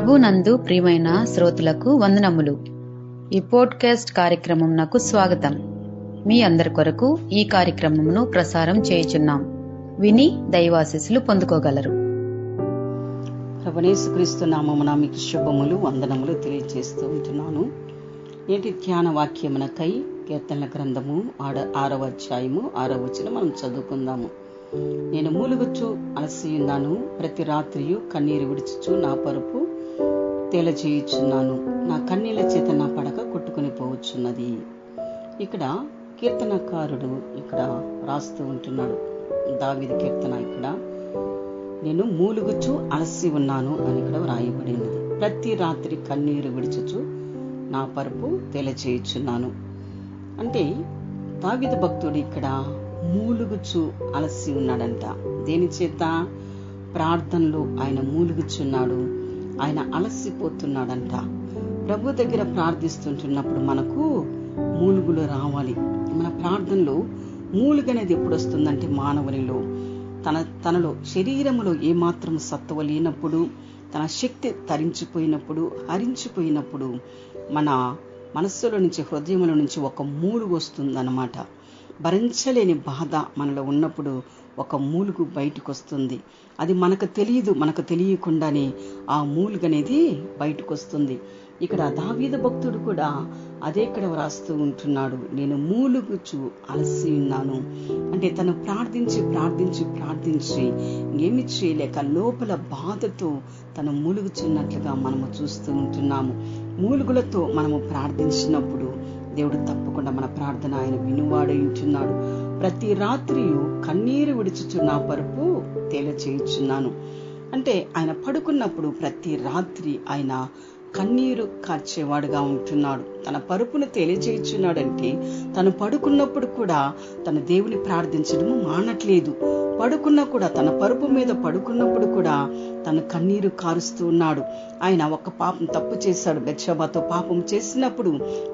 ప్రభు నందు ప్రియమైన శ్రోతులకు వందనములు. ఈ పోడ్కాస్ట్ కార్యక్రమం నాకు స్వాగతం. మీ అందరి కొరకు ఈ కార్యక్రమమును ప్రసారం చేయుచున్నాం. విని దైవాశీస్సులు పొందుకోగలరు. ప్రభునేసుక్రీస్తు నామమున మీకు శుభములు వందనములు తెలియజేస్తూ ఉంటున్నాను. నేటి ధ్యాన వాక్యమునకై కీర్తనల గ్రంథము ఆడ ఆరవ అధ్యాయము ఆరవ వచ్చిన మనం చదువుకుందాము. నేను మూలుగుచ్చు అలసియున్నాను ప్రతి రాత్రియు కన్నీరు విడుచుచు నా పరుపు తేలచేయుచున్నాను నా కన్నీల చేత నా పడక కొట్టుకుని పోవచ్చున్నది. ఇక్కడ కీర్తనకారుడు ఇక్కడ రాస్తూ ఉంటున్నాడు. దావిది కీర్తన ఇక్కడ. నేను మూలుగుచు అలసి ఉన్నాను అని ఇక్కడ వ్రాయబడినది ప్రతి రాత్రి కన్నీరు విడిచుచు నా పరుపు తెలియచేయుచున్నాను. అంటే దావిద భక్తుడు ఇక్కడ మూలుగుచు అలసి ఉన్నాడంట. దేని చేత? ప్రార్థనలో ఆయన మూలుగుచున్నాడు. ఆయన అలసిపోతున్నాడంట. ప్రభు దగ్గర ప్రార్థిస్తుంటున్నప్పుడు మనకు మూలుగులు రావాలి. మన ప్రార్థనలో మూలుగనేది ఎప్పుడు వస్తుందంటే మానవునిలో. తన తనలో శరీరములో ఏమాత్రం సత్తువ లేనప్పుడు తన శక్తి తరించిపోయినప్పుడు హరించిపోయినప్పుడు మన మనస్సులో నుంచి హృదయముల నుంచి ఒక మూలుగు వస్తుందన్నమాట. భరించలేని బాధ మనలో ఉన్నప్పుడు ఒక మూలుగు బయటకు వస్తుంది అది మనకు తెలియదు మనకు తెలియకుండానే ఆ మూలుగు అనేది బయటకు వస్తుంది ఇక్కడ దావీద భక్తుడు కూడా అదే ఇక్కడ వ్రాస్తూ ఉంటున్నాడు. నేను మూలుగుచు అలసి ఉన్నాను. అంటే తను ప్రార్థించి ప్రార్థించి ప్రార్థించి ఏమి చేయలేక లోపల బాధతో తను మూలుగుచున్నట్లుగా మనము చూస్తూ ఉంటున్నాము. మూలుగులతో మనము ప్రార్థించినప్పుడు దేవుడు తప్పకుండా మన ప్రార్థన ఆయన వినువాడై ఉంటున్నాడు. ప్రతి రాత్రి కన్నీరు విడుచుచున్న పరుపు పరుపు తేలచేయుచున్నాను. అంటే ఆయన పడుకున్నప్పుడు ప్రతి రాత్రి ఆయన కన్నీరు కార్చేవాడుగా ఉంటున్నాడు. తన పరుపును తెలియజేయుచున్నాడంటే తను పడుకున్నప్పుడు కూడా తన దేవుని ప్రార్థించడము మానట్లేదు. పడుకున్నా కూడా తన పరుపు మీద పడుకున్నప్పుడు కూడా తను కన్నీరు కారుస్తూ ఉన్నాడు. ఆయన ఒక పాపం తప్పు చేశాడు. బెత్షబాతో పాపం చేసినప్పుడు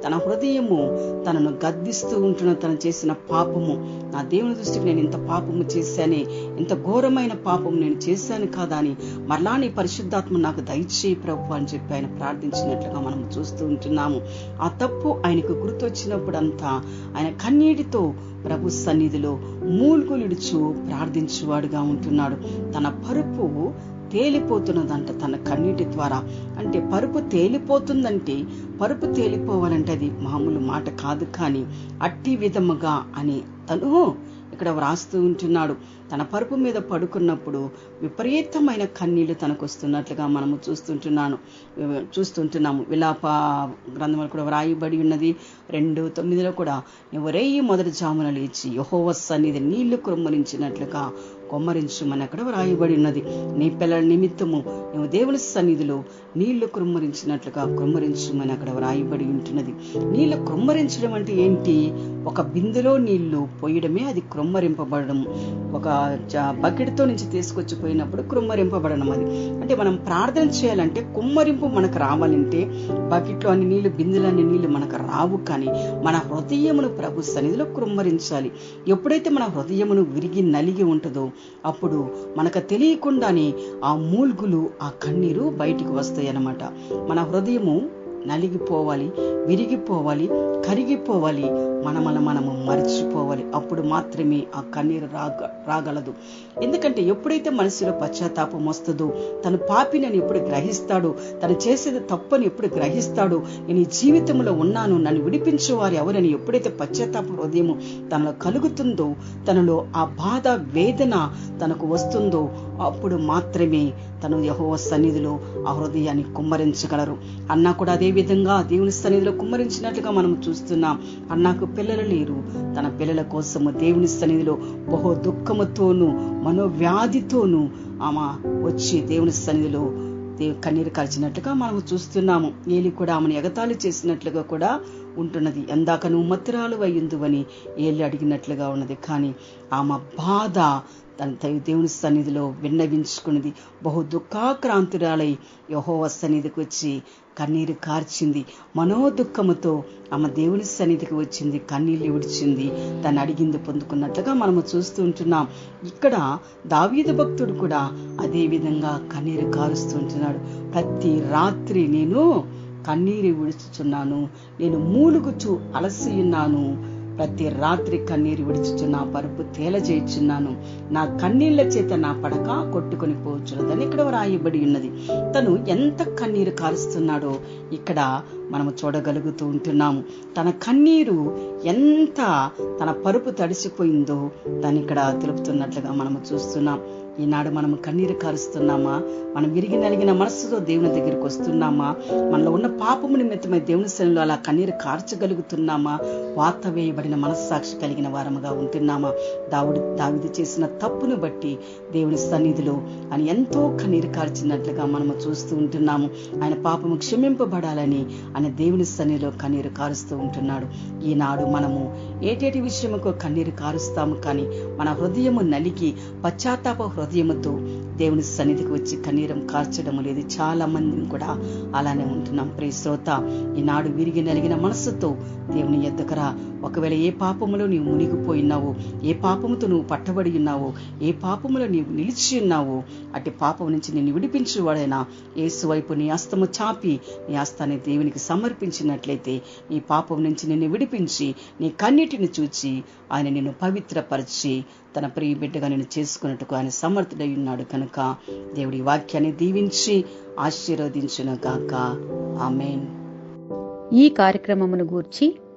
తన హృదయము తనను గద్దిస్తూ ఉంటున్న తను చేసిన పాపము. నా దేవుని దృష్టికి నేను ఇంత పాపము చేశానే ఇంత ఘోరమైన పాపం నేను చేశాను కాదా అని మరలా నీ పరిశుద్ధాత్మ నాకు దయచేయి ప్రభు అని చెప్పి ఆయన ప్రార్థించినట్లుగా మనం చూస్తూ ఉంటున్నాము. ఆ తప్పు ఆయనకు గుర్తొచ్చినప్పుడంతా ఆయన కన్నీటితో ప్రభు సన్నిధిలో మూల్గులిడుచు ప్రార్థించువాడుగా ఉంటున్నాడు. తన పరుపు తేలిపోతున్నదంట తన కన్నీటి ద్వారా. అంటే పరుపు తేలిపోతుందంటే పరుపు తేలిపోవాలంటే అది మామూలు మాట కాదు కానీ అట్టి విధముగా అని తను ఇక్కడ వ్రాస్తూ ఉంటున్నాడు. తన పరుపు మీద పడుకున్నప్పుడు విపరీతమైన కన్నీళ్ళు తనకు వస్తున్నట్లుగా మనము చూస్తుంటున్నాను. చూస్తుంటున్నాము. విలాప గ్రంథంలో కూడా వ్రాయబడి ఉన్నది. రెండు తొమ్మిదిలో కూడా ఎవరే మొదటి జామున లేచి యహోవస్ అనేది నీళ్ళు కుమ్మరించినట్లుగా కొమ్మరించుమని అక్కడ వ్రాయబడి ఉన్నది. నీ పిల్లల నిమిత్తము నువ్వు దేవుని సన్నిధిలో నీళ్ళు కృమ్మరించినట్లుగా కృమ్మరించమని అక్కడ వ్రాయబడి ఉంటున్నది. నీళ్ళు కృమ్మరించడం అంటే ఏంటి? ఒక బిందులో నీళ్ళు పోయడమే అది క్రొమ్మరింపబడడం ఒక బకెట్తో నుంచి తీసుకొచ్చి పోయినప్పుడు కుమ్మరింపబడడం అది. అంటే మనం ప్రార్థన చేయాలంటే కుమ్మరింపు మనకు రావాలంటే బకెట్లో అన్ని నీళ్ళు బిందులు అన్ని నీళ్ళు మనకు రావు కానీ మన హృదయమును ప్రభు సన్నిధిలో కుమ్మరించాలి. ఎప్పుడైతే మన హృదయమును విరిగి నలిగి ఉంటుందో అప్పుడు మనకు తెలియకుండానే ఆ మూల్గులు ఆ కన్నీరు బయటికి వస్తాయి. అన్నమాట. మన హృదయము నలిగిపోవాలి విరిగిపోవాలి కరిగిపోవాలి మనమల మనము మర్చిపోవాలి. అప్పుడు మాత్రమే ఆ కన్నీరు రాగ రాగలదు. ఎందుకంటే ఎప్పుడైతే మనసులో పశ్చాత్తాపం వస్తుందో తను పాపినని ఎప్పుడు గ్రహిస్తాడో తను చేసేది తప్పని ఎప్పుడు గ్రహిస్తాడో నేను ఈ జీవితంలో ఉన్నాను నన్ను విడిపించేవారు ఎవరని ఎప్పుడైతే పశ్చాత్తాప హృదయం తనలో కలుగుతుందో తనలో ఆ బాధ వేదన తనకు వస్తుందో అప్పుడు మాత్రమే తను యహోవ సన్నిధిలో ఆ హృదయాన్ని కుమ్మరించగలరు. అన్నా కూడా అదే విధంగా దేవుని సన్నిధిలో కుమ్మరించినట్లుగా మనం చూస్తున్నాం. అన్నాకు పిల్లలు లేరు. తన పిల్లల కోసము దేవుని సన్నిధిలో బహు దుఃఖముతోనూ మనోవ్యాధితోనూ ఆమె వచ్చి దేవుని సన్నిధిలో కన్నీరు కాల్చినట్లుగా మనం చూస్తున్నాము. ఏలి కూడా ఆమెను ఎగతాళి చేసినట్లుగా కూడా ఉంటున్నది. ఎందాక నువ్వు మత్తురాలు అయ్యిందువని ఏళ్ళు అడిగినట్లుగా ఉన్నది. కానీ ఆమె బాధ తన దేవుని సన్నిధిలో విన్నవించుకున్నది. బహు దుఃఖాక్రాంతురాలై యహోవ సన్నిధికి వచ్చి కన్నీరు కార్చింది. మనోదుఖముతో ఆమె దేవుని సన్నిధికి వచ్చింది. కన్నీళ్ళు విడిచింది. తను అడిగింది పొందుకున్నట్లుగా మనము చూస్తూ ఉంటున్నాం. ఇక్కడ దావీద భక్తుడు కూడా అదే విధంగా కన్నీరు కారుస్తుంటున్నాడు ప్రతి రాత్రి నేను కన్నీరు విడుచుచున్నాను. నేను మూలుగుచు అలసి ఉన్నాను. ప్రతి రాత్రి కన్నీరు విడుచుచు నా పరుపు తేలజేయుచున్నాను. నా కన్నీళ్ళ చేత నా పడక కొట్టుకొని పోవచ్చున్నదని ఇక్కడ రాయబడి ఉన్నది. తను ఎంత కన్నీరు కారుస్తున్నాడో ఇక్కడ మనము చూడగలుగుతూ ఉంటున్నాము. తన కన్నీరు ఎంత తన పరుపు తడిసిపోయిందో దాన్ని ఇక్కడ తెలుపుతున్నట్లుగా మనము చూస్తున్నాం. ఈనాడు మనం కన్నీరు కారుస్తున్నామా? మనం విరిగి నలిగిన మనస్సుతో దేవుని దగ్గరికి వస్తున్నామా? మనలో ఉన్న పాపము నిమిత్తమై దేవుని శైలిలో అలా కన్నీరు కార్చగలుగుతున్నామా? వాత వేయబడిన మనస్సాక్షి కలిగిన వారముగా ఉంటున్నామా? దావుడు దావిది చేసిన తప్పును బట్టి దేవుని సన్నిధిలో ఆయన ఎంతో కన్నీరు కార్చినట్లుగా మనము చూస్తూ ఉంటున్నాము. ఆయన పాపము క్షమింపబడాలని ఆయన దేవుని సన్నిధిలో కన్నీరు కారుస్తూ ఉంటున్నాడు. ఈనాడు మనము ఏటేటి విషయముకో కన్నీరు కారుస్తాము కానీ మన హృదయము నలిగి పశ్చాత్తాప హృదయముతో దేవుని సన్నిధికి వచ్చి కన్నీరం కార్చడం లేదు. చాలా మందిని కూడా అలానే ఉంటున్నాం. ప్రియ శ్రోత ఈనాడు విరిగి నలిగిన మనస్సుతో దేవుని ఎద్దకరా ఒకవేళ ఏ పాపములో నీవు మునిగిపోయినావో ఏ పాపముతో నువ్వు పట్టబడి ఉన్నావో ఏ పాపములో నీవు నిలిచి ఉన్నావో అటు పాపం నుంచి నిన్ను విడిపించేవాడైనా యేసు వైపు నీ అస్తము చాపి నీ అస్తాన్ని దేవునికి సమర్పించినట్లయితే నీ పాపం నుంచి నిన్ను విడిపించి నీ కన్నిటిని చూచి ఆయన నిన్ను పవిత్రపరిచి తన ప్రియ బిడ్డగా నేను చేసుకున్నట్టుకు ఆయన సమర్థుడై ఉన్నాడు కనుక దేవుడి వాక్యాన్ని దీవించి ఆశీర్వదించును గాక. ఆమెన్. ఈ కార్యక్రమమును గూర్చి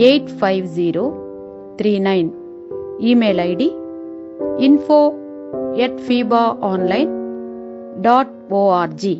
eight five zero three nine email ID info at fiba online dot org